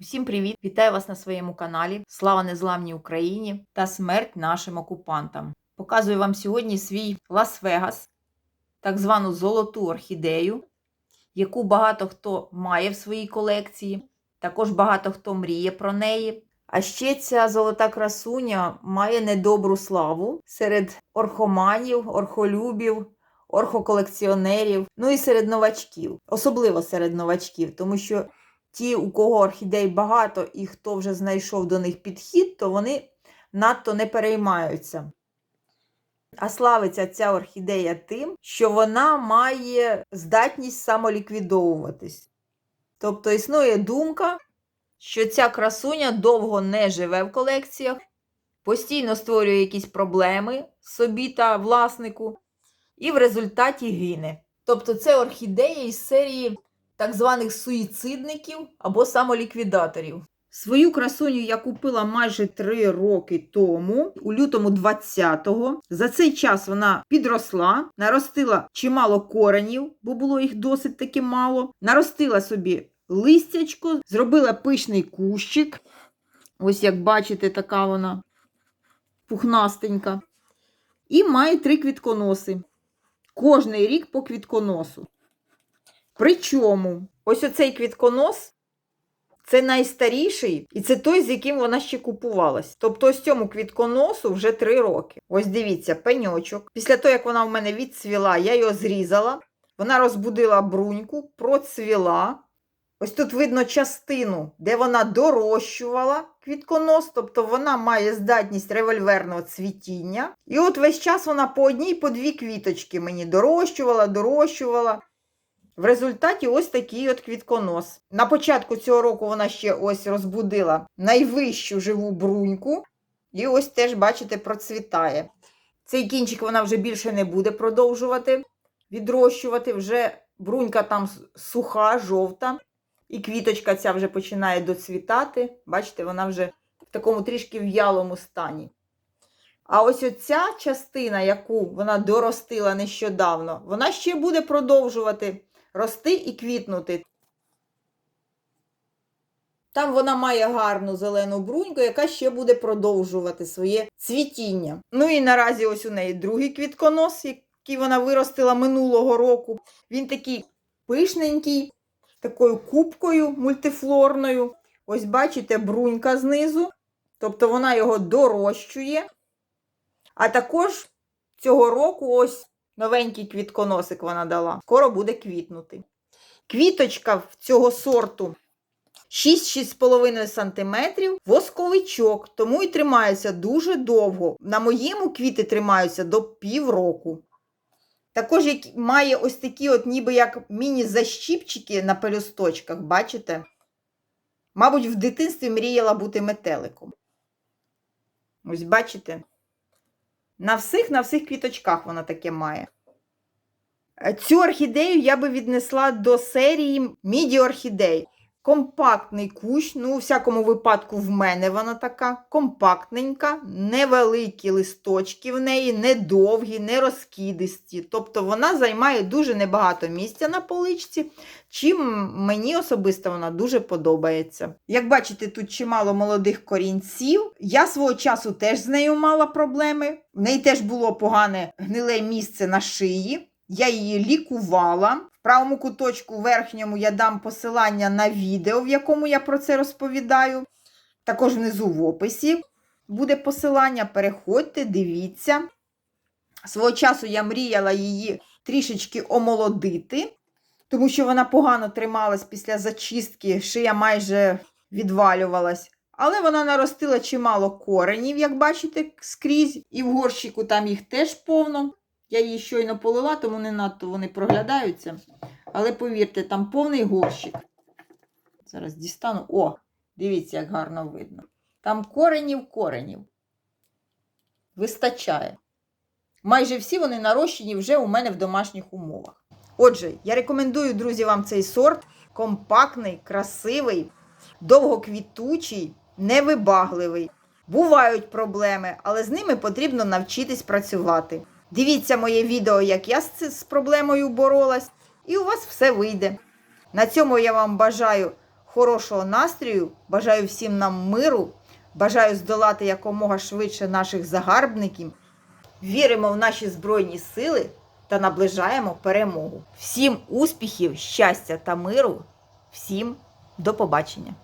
Усім привіт! Вітаю вас на своєму каналі. Слава незламній Україні та смерть нашим окупантам. Показую вам сьогодні свій Лас-Вегас, так звану золоту орхідею, яку багато хто має в своїй колекції. Також багато хто мріє про неї. А ще ця золота красуня має недобру славу серед орхоманів, орхолюбів, орхоколекціонерів, ну і серед новачків, особливо серед новачків, тому що ті, у кого орхідей багато і хто вже знайшов до них підхід, то вони надто не переймаються. А славиться ця орхідея тим, що вона має здатність самоліквідовуватись. Тобто існує думка, що ця красуня довго не живе в колекціях, постійно створює якісь проблеми собі та власнику, і в результаті гине. Тобто це орхідея із серії так званих суїцидників або самоліквідаторів. Свою красуню я купила майже 3 роки тому, у лютому 20-го. За цей час вона підросла, наростила чимало коренів, бо було їх досить таки мало. Наростила собі листячко, зробила пишний кущик. Ось як бачите, така вона пухнастенька. І має три квітконоси. Кожний рік по квітконосу. Причому, ось оцей квітконос це найстаріший, і це той, з яким вона ще купувалась. Тобто, ось цьому квітконосу вже 3 роки. Ось дивіться, пеньочок. Після того, як вона в мене відцвіла, я його зрізала. Вона розбудила бруньку, процвіла. Ось тут видно частину, де вона дорощувала квітконос, тобто вона має здатність револьверного цвітіння. І от весь час вона по одній, по дві квіточки мені дорощувала, дорощувала. В результаті ось такий от квітконос. На початку цього року вона ще ось розбудила найвищу живу бруньку. І ось теж, бачите, процвітає. Цей кінчик вона вже більше не буде продовжувати відрощувати. Вже брунька там суха, жовта. І квіточка ця вже починає доцвітати. Бачите, вона вже в такому трішки в'ялому стані. А ось оця частина, яку вона доростила нещодавно, вона ще буде продовжувати рости і квітнути. Там вона має гарну зелену бруньку, яка ще буде продовжувати своє цвітіння. Ну і наразі ось у неї другий квітконос, який вона виростила минулого року. Він такий пишненький, такою кубкою мультифлорною. Ось, бачите, брунька знизу. Тобто вона його дорощує. А також цього року ось новенький квітконосик вона дала. Скоро буде квітнути. Квіточка цього сорту 6-6,5 см, восковичок, тому і тримається дуже довго. На моєму квіти тримаються до півроку. Також має ось такі, от ніби як міні-защіпчики на пелюсточках, бачите? Мабуть, в дитинстві мріяла бути метеликом. Ось бачите? На всіх на всіх квіточках вона таке має. Цю орхідею я би віднесла до серії міді-орхідей. Компактний кущ, ну, у всякому випадку, в мене вона така компактненька, невеликі листочки в неї, не довгі, не розкидисті. Тобто вона займає дуже небагато місця на поличці, чим мені особисто вона дуже подобається. Як бачите, тут чимало молодих корінців. Я свого часу теж з нею мала проблеми. В неї теж було погане гниле місце на шиї. Я її лікувала. Правому куточку верхньому я дам посилання на відео, в якому я про це розповідаю. Також внизу в описі буде посилання. Переходьте, дивіться. Свого часу я мріяла її трішечки омолодити, тому що вона погано трималась після зачистки, шия майже відвалювалась. Але вона наростила чимало коренів, як бачите, скрізь. І в горщику там їх теж повно. Я її щойно полила, тому не надто вони проглядаються. Але повірте, там повний горщик. Зараз дістану. О, дивіться, як гарно видно. Там коренів коренів. Вистачає. Майже всі вони нарощені вже у мене в домашніх умовах. Отже, я рекомендую, друзі, вам цей сорт. Компактний, красивий, довгоквітучий, невибагливий. Бувають проблеми, але з ними потрібно навчитись працювати. Дивіться моє відео, як я з, проблемою боролась, і у вас все вийде. На цьому я вам бажаю хорошого настрою, бажаю всім нам миру, бажаю здолати якомога швидше наших загарбників. Віримо в наші Збройні сили та наближаємо перемогу. Всім успіхів, щастя та миру, всім до побачення!